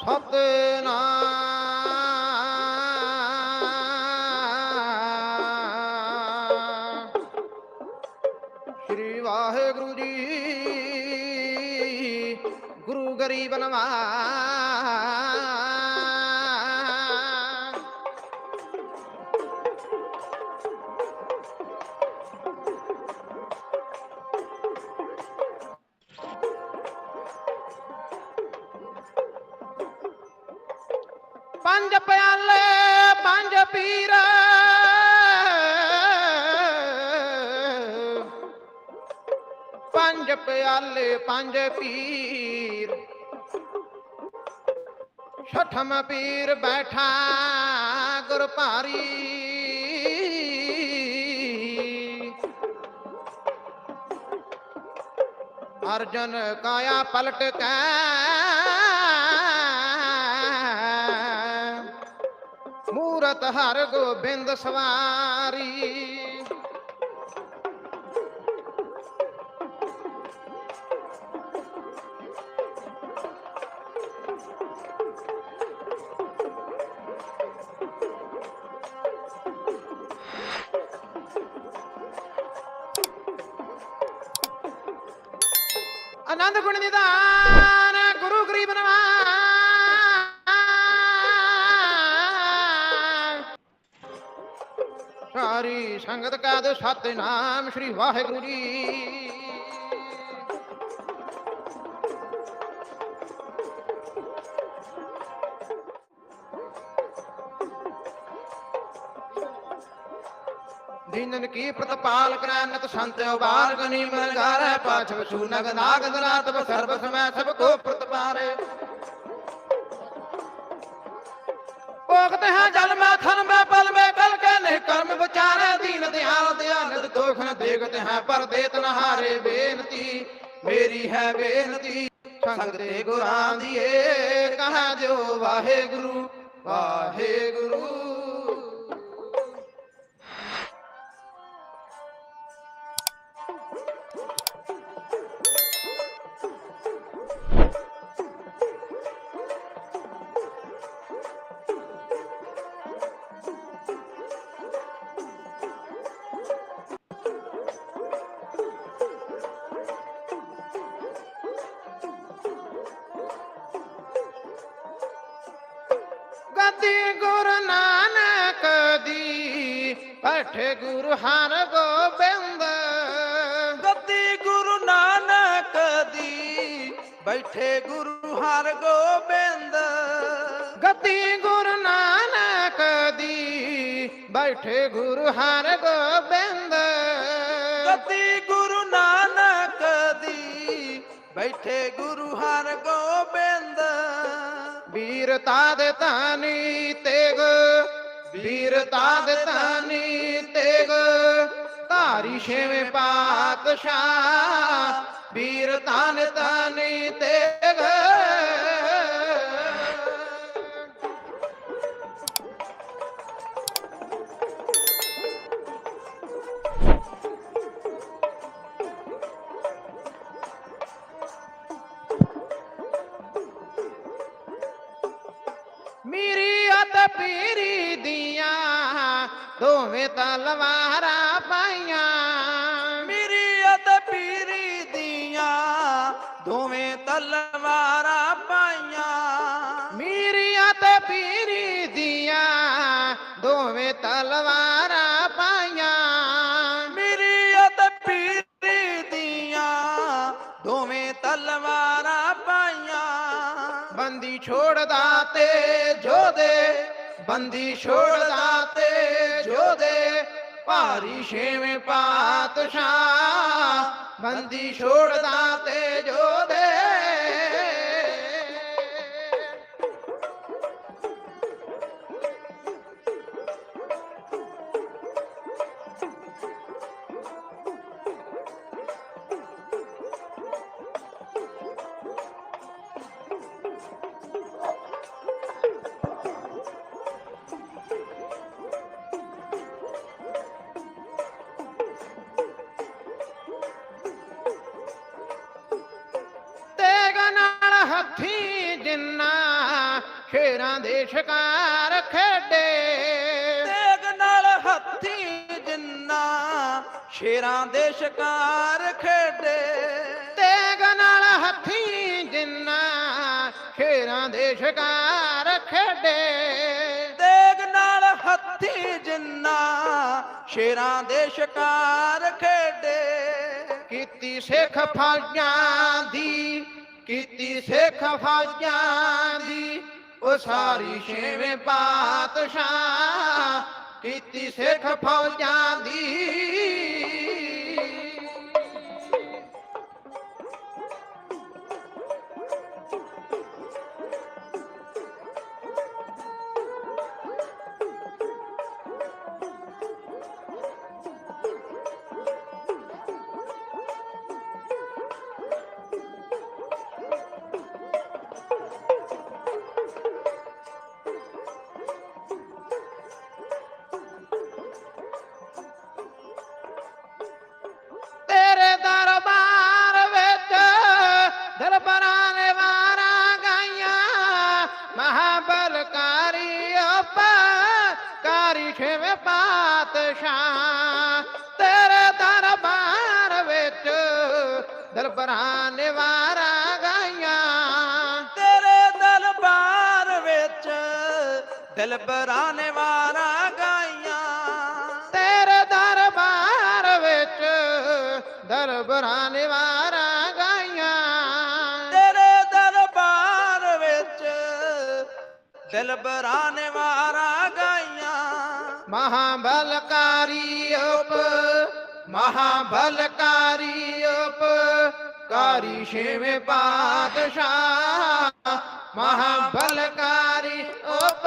ਸਤਨਾਮ। ਸ੍ਰੀ ਵਾਹਿਗੁਰੂ ਜੀ ਗੁਰੂ ਗਰੀਬ ਨਵਾਜ। ਪੰਜ ਪਿਆਲੇ, ਪੰਜ ਪੀਰ। ਪੰਜ ਪਿਆਲੇ, ਪੰਜ ਪੀਰ। ਛਠਮ ਪੀਰ ਬੈਠਾ ਗੁਰ ਭਾਰੀ। ਅਰਜਨ ਕਾਇਆ ਪਲਟ ਕੈ। ਮੂਰਤ ਹਰ ਗੋਬਿੰਦ ਸਵਾਰੀ ਆਨੰਦ ਗੁਣ ਨਿਧਾਨ ਗੁਰੂ ਗਰੀਬ ਨਵਾਜ ਸਾਰੀ ਸੰਗਤ ਕਾ ਦੇ ਸਤਿਨਾਮ ਸ੍ਰੀ ਵਾਹਿਗੁਰੂ ਜੀ ਦੀਨਨ ਕੀ ਪ੍ਰਤਪਾਲ ਕਰਾਨਤ ਸੰਤ ਉਬਾਰ ਗਨੀ ਮਰਗਾਰੇ ਪਾਛ ਵਸੂ ਨਗ ਨਾਗ ਦਰਾਤ ਸਰਬ ਸਮੈ ਸਭ ਕੋ ਪ੍ਰਤਪਾਰੇ ਭੋਗਤ ਹੈ ਜਲ ਮੈਂ ਥਨ ਦੀਨ ਦਿਆਲ ਦਿਆਨਤ ਦੋਖ ਦੇਖਤ ਹੈ, ਪਰ ਦੇਤ ਨ ਬੇਨਤੀ। ਮੇਰੀ ਹੈ ਬੇਨਤੀ, ਸੰਗ ਗੁਰਾਂ ਦੀਏ ਕਹਾ ਦਿਓ ਵਾਹਿਗੁਰੂ ਵਾਹਿਗੁਰੂ। ਪਠ ਗੁਰੂ ਹਰ ਗੋਬਿੰਦ ਗੱਦੀ ਗੁਰੂ ਨਾਨਕ ਦੀ ਬੈਠੇ ਗੁਰੂ ਹਰ ਗੋਬਿੰਦ ਗਦੀ ਗੁਰੂ ਨਾਨਕ ਦੀ ਬੈਠੇ ਗੁਰੂ ਹਰ ਗੋਬਿੰਦ ਗੱਦੀ ਗੁਰੂ ਨਾਨਕ ਦੀ ਬੈਠੇ ਗੁਰੂ ਹਰ ਗੋਬਿੰਦ ਵੀਰਤਾ ਦੇ ਤਾਨੀ ਤੇਗ ਵੀਰਤਾ ਦੇ ਤਾਨੀ ਤੇਗ ਧਾਰੀ ਛੇਵੇਂ ਪਾਤਸ਼ਾਹ ਵੀਰਤਾ ਦੇ ਤਾਨੀ ਤੇਗ ਮੇਰੀ ਅਤੇ ਪੀਰੀ ਦੀਆਂ ਦੋਵੇਂ ਤਲਵਾਰਾਂ ਪਾਈਆਂ। ਮੇਰੀ ਅਤੇ ਪੀਰੀ ਦੀਆਂ ਦੋਵੇਂ ਤਲਵਾਰਾਂ ਪਾਈਆਂ। ਬੰਦੀ ਛੋੜਦਾ ਤੇ ਜੋਦੇ ਬੰਦੀ ਛੋੜਦਾ ਤੇ ਜੋਦੇ ਭਾਰੀ ਛੇਵੇਂ ਪਾਤਸ਼ਾਹ। ਬੰਦੀ ਛੋੜਦਾ ਤੇ ਸ਼ੇਰਾਂ ਦੇ ਸ਼ਿਕਾਰ ਖੇਡੇ। ਤੇਗ ਨਾਲ ਹੱਥੀ ਜਿੰਨਾ ਸ਼ੇਰਾਂ ਦੇ ਸ਼ਿਕਾਰ ਖੇਡੇ। ਤੇਗ ਨਾਲ ਹੱਥੀ ਜਿੰਨਾ ਸ਼ੇਰਾਂ ਦੇ ਸ਼ਿਕਾਰ ਖੇਡੇ। ਤੇਗ ਨਾਲ ਹੱਥੀ ਜਿੰਨਾ ਸ਼ੇਰਾਂ ਦੇ ਸ਼ਿਕਾਰ ਖੇਡੇ। ਕੀਤੀ ਸਿੱਖ ਫੌਜਾਂ ਦੀ ਕੀਤੀ ਸਿੱਖ ਫੌਜਾਂ ਦੀ ਉਹ ਸਾਰੀ ਛੇਵੇਂ ਪਾਤਸ਼ਾਹ ਕੀਤੀ ਸਿੱਖ ਫੌਜਾਂ ਦੀ। ਛੇਵੇਂ ਪਾਤਸ਼ਾਹ, ਤੇਰੇ ਦਰਬਾਰ ਵਿੱਚ ਦਰਬਾਰਾਂ ਨੇ ਗਾਈਆਂ। ਤੇਰੇ ਦਰਬਾਰ ਵਿੱਚ ਦਿਲਬਰਾਂ ਨਿਵਾਰਾ ਗਾਈਆਂ। ਤੇਰੇ ਦਰਬਾਰ ਵਿੱਚ ਦਰਬਾਰਾਂ ਨੇ ਗਾਈਆਂ। ਤੇਰੇ ਦਰਬਾਰ ਵਿੱਚ ਦਿਲਬਰਾਂ ਨੇ ਮਹਾਬਲਕਾਰੀ ਉਪ ਮਹਾਬਲਕਾਰੀ ਉਪ ਕਾਰੀ ਛੇਵੇਂ ਪਾਤਸ਼ਾਹ ਮਹਾਬਲਕਾਰੀ ਉਪ